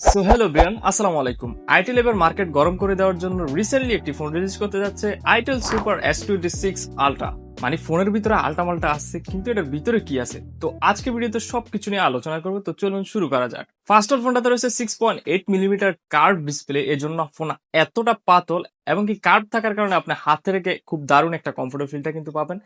So hello Brian আসসালামু আলাইকুম itel এবার মার্কেট গরম করে দেওয়ার জন্য রিসেন্টলি একটি ফোন রিলিজ করতে যাচ্ছে itel super S twenty six ultra মানে ফোনের ভিতরে আলটা মালটা আসছে, কিন্তু এটার ভিতরে কি আছে? তো আজকে ভিডিওতে সবকিছু নিয়ে আলোচনা করব। তো চলুন শুরু করা যাক। ফার্স্ট অফ ফোনটাতে রয়েছে six point eight millimetre curve display এর জন্য ফোন এতটা পাতল এবং কি কার্ভ থাকার কারণে আপনি হাত রেখে খুব দারুণ একটা কমফোর্টেবল ফিলটা কিন্তু পাবেন।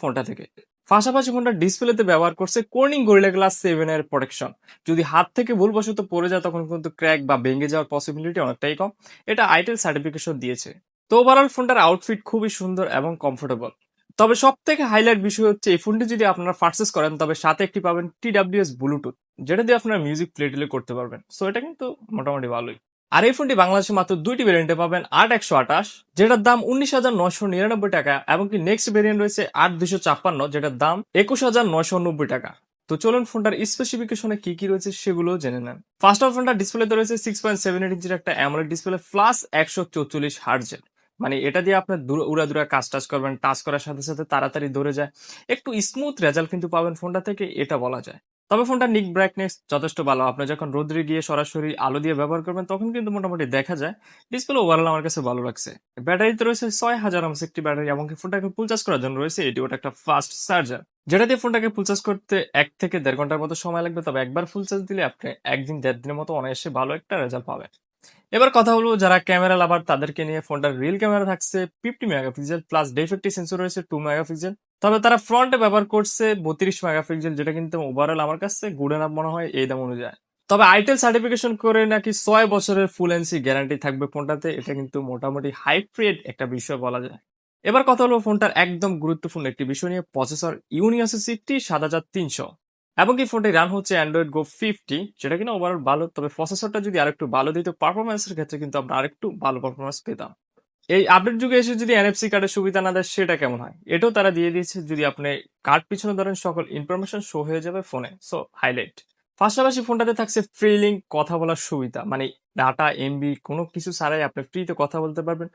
ফোনটা থেকে। পাশাপাশি ফোনটা ডিসপ্লেতে ব্যবহার করছে কোর্নিং গরিলা গ্লাস সেভেন এর প্রোটেকশন যদি হাত থেকে ভুলবশত পড়ে যায়, তখন কিন্তু ক্র্যাক বা ভেঙে যাওয়ার পসিবিলিটি অনেকটাই কম। এটা আইটেল সার্টিফিকেশন দিয়েছে। তো ওভারঅল ফোনটার আউটফিট খুবই সুন্দর এবং কমফোর্টেবল তবে সব থেকে হাইলাইট বিষয় হচ্ছে, এই ফোনটি যদি আপনারা পার্চেস করেন, তবে সাথে একটি পাবেন টিডাব্লিউএস ব্লুটুথ যেটা দিয়ে আপনারা মিউজিক প্লে করতে পারবেন। সো এটা কিন্তু মোটামুটি ভালোই। আর এই ফোনটি বাংলাদেশে মাত্র দুইটি ভেরিয়েন্টে পাবেন, আট একশো আঠাশ, যেটার দাম উনিশ হাজার নয়শো নিরানব্বই টাকা এবং কি নেক্সট ভেরিয়েন্ট রয়েছে আট দুশো ছাপ্পান্ন, যেটার দাম একুশ হাজার নয়শো নব্বই টাকা। তো চলুন ফোনটার স্পেসিফিকেশনে কি কি রয়েছে সেগুলো জেনে নেন। ফার্স্ট অফ ফোনটা ডিসপ্লেতে রয়েছে সিক্স পয়েন্ট সেভেন এইট ইঞ্চির একটা অ্যামোলেড ডিসপ্লে প্লাস একশো চৌচল্লিশ হার্জের মানে এটা দিয়ে আপনার দূর, উড়া দূরা কাজ টাচ করবেন টাচ করার সাথে সাথে তাড়াতাড়ি ধরে যায়। একটু স্মুথ রেজাল্ট কিন্তু পাবেন ফোনটা থেকে, এটা বলা যায়। তবে ফোনটা নিক ব্রাইটনেস যথেষ্ট ভালো। আপনি যখন রোদ্রে গিয়ে সরাসরি আলো দিয়ে ব্যবহার করবেন, তখন কিন্তু মোটামুটি দেখা যায় ডিসপ্লে ওভারঅল আমার কাছে ভালো লাগছে। ব্যাটারিতে রয়েছে ছয় হাজার আমস একটি ব্যাটারি, এবং ফোনটাকে ফুল চার্জ করার জন্য রয়েছে এটি ওটা একটা ফাস্ট চার্জার যেটা দিয়ে ফোনটাকে ফুল চার্জ করতে এক থেকে দেড় ঘণ্টার মতো সময় লাগবে, তবে একবার ফুল চার্জ দিলে আপনি একদিন দেড় দিনের মতো অনায়াসে ভালো একটা রেজাল্ট পাবেন। এবার কথা হলো, যারা ক্যামেরা লাভার তাদেরকে নিয়ে ফোনটার রিয়েল ক্যামেরা থাকছে ফিফটি মেগাপিক্সেল প্লাস ডেফেক্টি সেন্সর রয়েছে টু মেগা মেগাপিক্সেল তবে তারা ফ্রন্টে ব্যবহার করছে বত্রিশ মেগাপিক্সেল, যেটা কিন্তু ওভারঅল আমার কাছে গুড এনাফ মনে হয় এই দাম অনুযায়ী। তবে আইটেল সার্টিফিকেশন করে নাকি ছয় বছরের ফুল এনসি গ্যারান্টি থাকবে ফোনটাতে, এটা কিন্তু মোটামুটি হাইপ্রিয়েড একটা বিষয় বলা যায়। এবার কথা হলো ফোনটার একদম গুরুত্বপূর্ণ একটি বিষয় নিয়ে প্রসেসর ইউনিয়াসি টি সাত হাজার তিনশো। এবং কি ফোনটি রান হচ্ছে অ্যান্ড্রয়েড গো ফিফটি যেটা কিনা ওভারঅল ভালো, তবে প্রসেসরটা যদি আরেকটু ভালো দিত পারফরমেন্সের ক্ষেত্রে কিন্তু আমরা আরেকটু ভালো পারফরমেন্স পেতাম। এই আপডেট যুগে এসে যদি এনএফসি কার্ডের সুবিধা না দেয়, সেটা কেমন হয়? এটাও তারা দিয়ে দিয়েছে, যদি আপনি কার্ড পিছনে ধরেন, সকল ইনফরমেশন শো হয়ে যাবে ফোনে সো হাইলাইট পাশাপাশি ফোনটাতে থাকছে ফ্রি লিঙ্ক কথা বলার সুবিধা। মানে ডাটা এমবি কোনো কিছু ছাড়াই আপনি ফ্রিতে কথা বলতে পারবেন।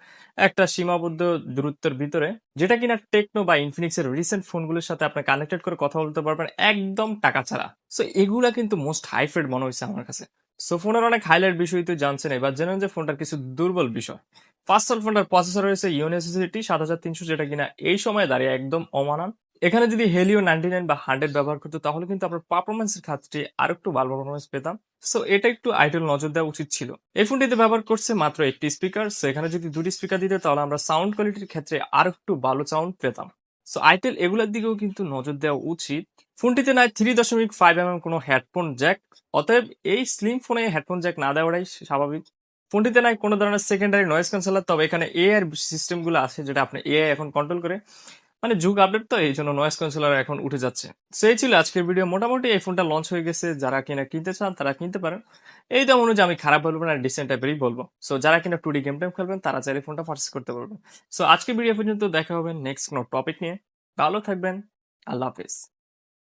একটা সীমাবদ্ধ দূরত্বের ভিতরে, যেটা কিনা টেকনো বা ইনফিনিক্স এর রিসেন্ট ফোনগুলোর সাথে আপনি কানেক্টেড করে কথা বলতে পারবেন, একদম টাকা ছাড়া। সো এগুলা কিন্তু মোস্ট হাইফ্রেড মনে হয়েছে আমার কাছে। সো ফোনের অনেক হাইলাইট বিষয় তো জানছেন, এবার জানেন যে ফোনটার কিছু দুর্বল বিষয়। ফার্স্ট অল ফোনটার প্রসেসর রয়েছে ইউনিভার্সিটি সাত হাজার তিনশো, যেটা কিনা এই সময় দাঁড়িয়ে একদম অমানান। এখানে যদি হেলিও নাইনটি নাইন বা হান্ড্রেড ব্যবহার করতো, তাহলে কিন্তু আপনার পারফরমেন্সের ক্ষেত্রে আর একটু ভালো পারফরমেন্স পেতাম। সো এটা একটু আইটেল নজর দেওয়া উচিত ছিল। এই ফোনটিতে ব্যবহার করছে মাত্র একটি স্পিকার সো এখানে যদি দুটি স্পিকার দিতে, তাহলে আমরা সাউন্ড কোয়ালিটির ক্ষেত্রে আর একটু ভালো সাউন্ড পেতাম। সো আইটেল এগুলোর দিকেও কিন্তু নজর দেওয়া উচিত। ফোনটিতে নাই থ্রি দশমিক ফাইভ এম কোনো হেডফোন জ্যাক অতএব এই স্লিম ফোনে হেডফোন জ্যাক না দেওয়াটাই স্বাভাবিক। ফোনটিতে নাই, কোনো ধরনের সেকেন্ডারি নয়েজ ক্যান্সেলার তবে এখানে এআই সিস্টেমগুলো আছে যেটা আপনি এআই এখন কন্ট্রোল করে মানে যুগ আপডেট তো এই জন্য নয়েজ ক্যান্সেলার এখন উঠে যাচ্ছে। সেই ছিল আজকের ভিডিও মোটামুটি এই ফোনটা লঞ্চ হয়ে গেছে। যারা কিনা কিনতে চান, তারা কিনতে পারেন। এই দাম অনুযায়ী আমি খারাপ বলব না ডিসেন্ট টাইপেরই বলব। সো যারা কিনা টু ডি গেম টাইম খেলবেন, তারা চাইলে ফোনটা পার্চেস করতে পারবেন। সো আজকের ভিডিও পর্যন্ত দেখা হবে নেক্সট কোনো টপিক নিয়ে। ভালো থাকবেন। আল্লাহ হাফিজ।